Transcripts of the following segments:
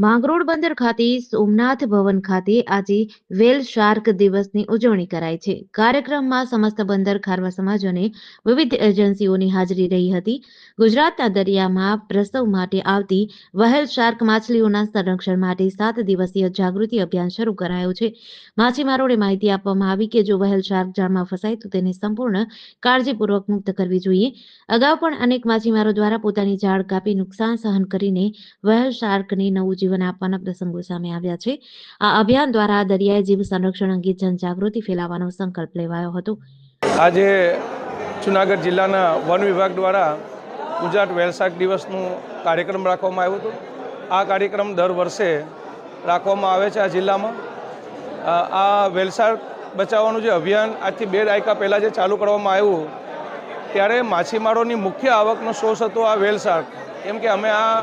માંગરોળ બંદર ખાતે સોમનાથ ભવન ખાતે આજે વેલ શાર્ક દિવસની ઉજવણી કરાઈ છે. કાર્યક્રમમાં સમસ્ત બંદર, ખારવા સમાજ વિવિધ એજન્સીઓની હાજરી રહી હતી. ગુજરાતના દરિયામાં પ્રસવ માટે આવતી વહેલ શાર્ક માછલીઓના સંરક્ષણ માટે સાત દિવસીય જાગૃતિ અભિયાન શરૂ કરાયું છે. માછીમારોને માહિતી આપવામાં આવી કે જો વહેલ શાર્ક જાળમાં ફસાય તો તેને સંપૂર્ણ કાળજીપૂર્વક મુક્ત કરવી જોઈએ. અગાઉ પણ અનેક માછીમારો દ્વારા પોતાની જાળ કાપી નુકસાન સહન કરીને વહેલ શાર્કને નવું જીવન આપવાના પ્રસંગો સામે આવ્યા છે. આ અભિયાન દ્વારા દરિયાઈ જીવ સંરક્ષણ અંગે જનજાગૃતિ ફેલાવવાનો સંકલ્પ લેવાયો હતો. આજે જુનાગઢ જિલ્લાના વન વિભાગ દ્વારા ગુજરાત વેલસાક દિવસનું કાર્યક્રમ રાખવામાં આવ્યો હતો. આ કાર્યક્રમ દર વર્ષે રાખવામાં આવે છે આ જિલ્લામાં. આ વેલસાક બચાવવાનું જે અભિયાન આજથી બે દાયકા પહેલાં જે ચાલુ કરવામાં આવ્યું, ત્યારે માછીમારોની મુખ્ય આવકનો સોર્સ હતો આ વેલસાક કેમ કે અમે આ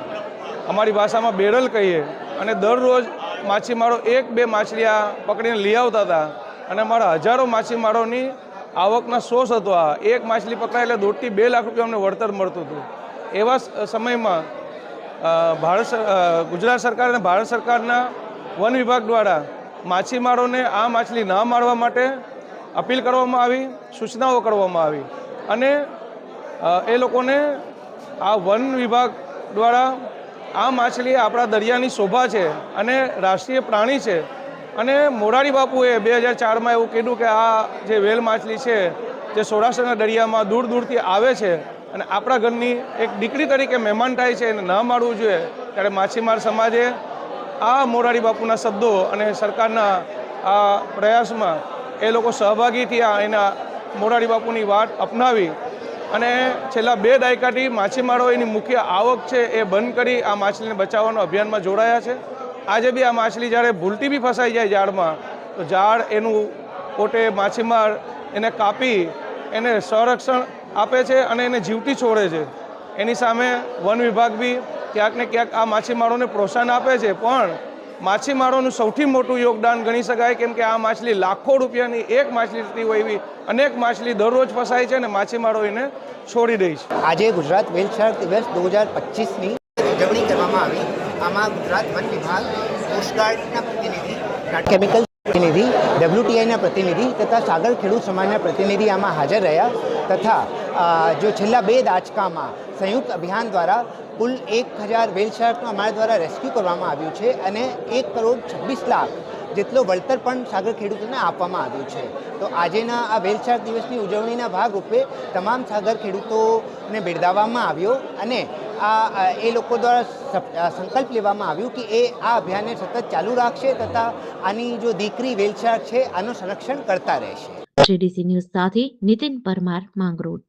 અમારી ભાષામાં બેરલ કહીએ અને દરરોજ માછીમારો એક બે માછલી આ પકડીને લઈ આવતા હતા અને અમારા હજારો માછીમારોની આવકના સોર્સ હતો આ. એક માછલી પકડાય એટલે દોઢથી બે લાખ રૂપિયા અમને વળતર મળતું હતું. એવા સમયમાં ભારત ગુજરાત સરકાર અને ભારત સરકારના વન વિભાગ દ્વારા માછીમારોને આ માછલી ન મારવા માટે અપીલ કરવામાં આવી, સૂચનાઓ કરવામાં આવી અને એ લોકોને આ વન વિભાગ દ્વારા આ માછલી આપણા દરિયાની શોભા છે અને રાષ્ટ્રીય પ્રાણી છે. અને મોરારી બાપુએ બે હજાર ચારમાં એવું કીધું કે આ જે વેલ માછલી છે, જે સૌરાષ્ટ્રના દરિયામાં દૂર દૂરથી આવે છે અને આપણા ઘરની એક દીકરી તરીકે મહેમાન થાય છે એને ન મારવું જોઈએ, ત્યારે માછીમાર સમાજે આ મોરારી બાપુના શબ્દો અને સરકારના આ પ્રયાસમાં એ લોકો સહભાગી થયા એના મોરારી બાપુની વાત અપનાવી અને છેલ્લા બે દાયકાથી માછીમારો એની મુખ્ય આવક છે એ બંધ કરી આ માછલીને બચાવવાનો અભિયાનમાં જોડાયા છે. આજે બી આ માછલી જ્યારે ભૂલતી બી ફસાઈ જાય ઝાડમાં, તો ઝાડ એનું પોતે માછીમાર એને કાપી એને સંરક્ષણ આપે છે અને એને જીવતી છોડે છે. એની સામે વન વિભાગ બી ક્યાંક ને ક્યાંક આ માછીમારોને પ્રોત્સાહન આપે છે. પણ માછીમારોનું સૌથી મોટું યોગદાન ગણી શકાય, કેમ કે આ માછલી લાખો રૂપિયાની એક માછલી હોય એવી અનેક માછલી દરરોજ ફસાય છે અને માછીમારો એને છોડી દે છે. આજે ગુજરાત વેલફેર દિવસ દો હજાર પચીસની ઉજવણી કરવામાં આવી. આમાં ગુજરાત વન વિભાગ કોસ્ટગાર્ડના પ્રતિનિધિ કેમિકલ પ્રતિનિધિ ડબ્લ્યુટીઆઈના પ્રતિનિધિ તથા સાગર ખેડૂત સમાજના પ્રતિનિધિ આમાં હાજર રહ્યા તથા જો છેલ્લા બે દાચકામાં સંયુક્ત અભિયાન દ્વારા કુલ એક હજાર વેલ શાર્કનું અમારા દ્વારા રેસ્ક્યુ કરવામાં આવ્યું છે અને એક કરોડ છવ્વીસ લાખ જેટલો વળતર પણ સાગર ખેડૂતોને આપવામાં આવ્યું છે. તો આજેના આ વેલ શાર્ક દિવસની ઉજવણીના ભાગરૂપે તમામ સાગર ખેડૂતોને બિરદાવવામાં આવ્યો અને આ એ લોકો દ્વારા સંકલ્પ લેવામાં આવ્યું કે એ આ અભિયાનને સતત ચાલુ રાખશે તથા આની જો દીકરી વેલ શાર્ક છે આનું સંરક્ષણ કરતા રહેશે. જેડીસી ન્યૂઝ સાથે નીતિન પરમાર માંગરોળ.